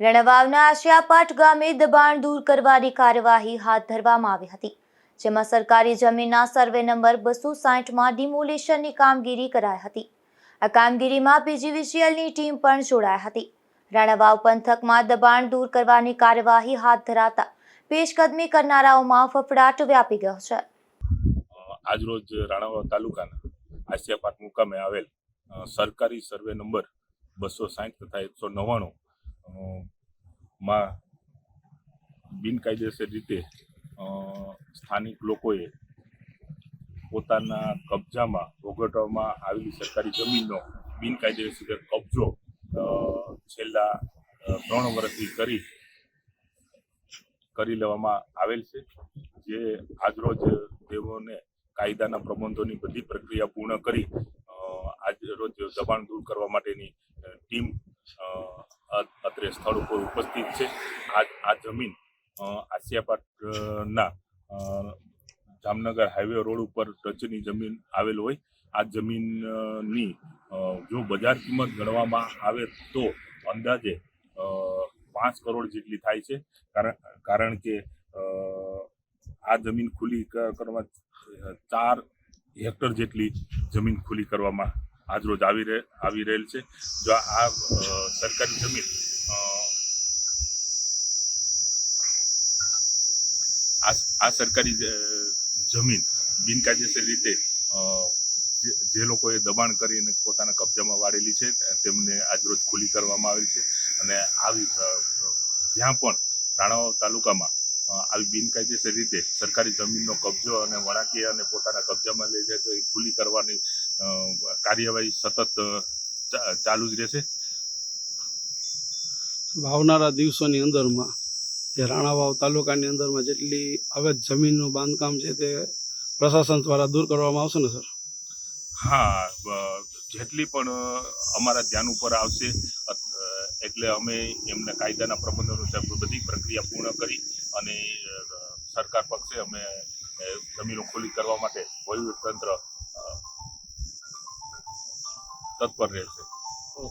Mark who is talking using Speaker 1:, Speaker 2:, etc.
Speaker 1: રણવાવના આશિયાપાટ ગામે દબાણ દૂર કરવાની કાર્યવાહી હાથ ધરવામાં આવી હતી, જેમાં સરકારી જમીનના સર્વે નંબર બસો સાઠમાં ડિમોલેશનની કામગીરી કરાઈ હતી. આ કામગીરીમાં પીજીવીસીએલની ટીમ પણ જોડાઈ હતી. રાણાવાવ પંથકમાં દબાણ દૂર કરવાની કાર્યવાહી હાથ ધરાતા પેશકદમી કરનારાઓમાં ફફડાટ વ્યાપી ગયો છે.
Speaker 2: આજરોજ રાણાવાવ તાલુકાના આસિયાપાટ મુકામે આવેલ સરકારી સર્વે નંબર બસો સાઠ તથા એકસો નવ્વાણું માં બિનકાયદેસર રીતે સ્થાનિક લોકોએ પોતાના કબજામાં ભોગવવામાં આવેલી સરકારી જમીનનો બિનકાયદેસર કબજો છેલ્લા ત્રણ વર્ષથી કરી કરી લેવામાં આવેલ છે, જે આજરોજ તેઓને કાયદાના પ્રબંધોની બધી પ્રક્રિયા પૂર્ણ કરી આજરોજ આજ દબાણ દૂર કરવા માટેની ટીમ અ- સ્થળ ઉપર ઉપસ્થિત છે. આ આ જમીન આસિયાપાટના જામનગર હાઈવે રોડ ઉપર ટચની જમીન આવેલ હોય. આ જમીનની જો બજાર કિંમત ગણવામાં આવે તો અંદાજે પાંચ કરોડ જેટલી થાય છે. કારણ કારણ કે આ જમીન ખુલ્લી કરવામાં કરવા ચાર હેક્ટર જેટલી જમીન ખુલ્લી કરવામાં આજરોજ આવી રહે, આવી રહેલ છે. જો આ સરકારી જમીન આ સરકારી જમીન બિનકાયદેસર રીતે જે લોકોએ દબાણ કરીને પોતાના કબજામાં વાળેલી છે, તેમને આજરોજ ખુલ્લી કરવામાં આવી છે અને આવી જ્યાં પણ રાણાવાવ તાલુકામાં આવી બિનકાયદેસર રીતે સરકારી જમીનનો કબજો અને વણાકી અને પોતાના કબજામાં લઈ જાય તો એ ખુલ્લી કરવાની કાર્યવાહી સતત ચાલુ જ રહેશે.
Speaker 3: આવનારા દિવસોની અંદરમાં, જે રાણાવાવ તાલુકાની અંદરમાં જેટલી અવૈધ જમીનનું બાંધકામ છે તે પ્રશાસન દ્વારા દૂર કરવામાં આવશે ને, સર?
Speaker 2: હા જેટલી પણ અમારા ધ્યાન ઉપર આવશે એટલે અમે એમને કાયદાના પ્રબંધ અનુસાર બધી પ્રક્રિયા પૂર્ણ કરી અને સરકાર પક્ષે અમે જમીનો ખુલ્લી કરવા માટે વહીવટતંત્ર તત્પર રહેશે.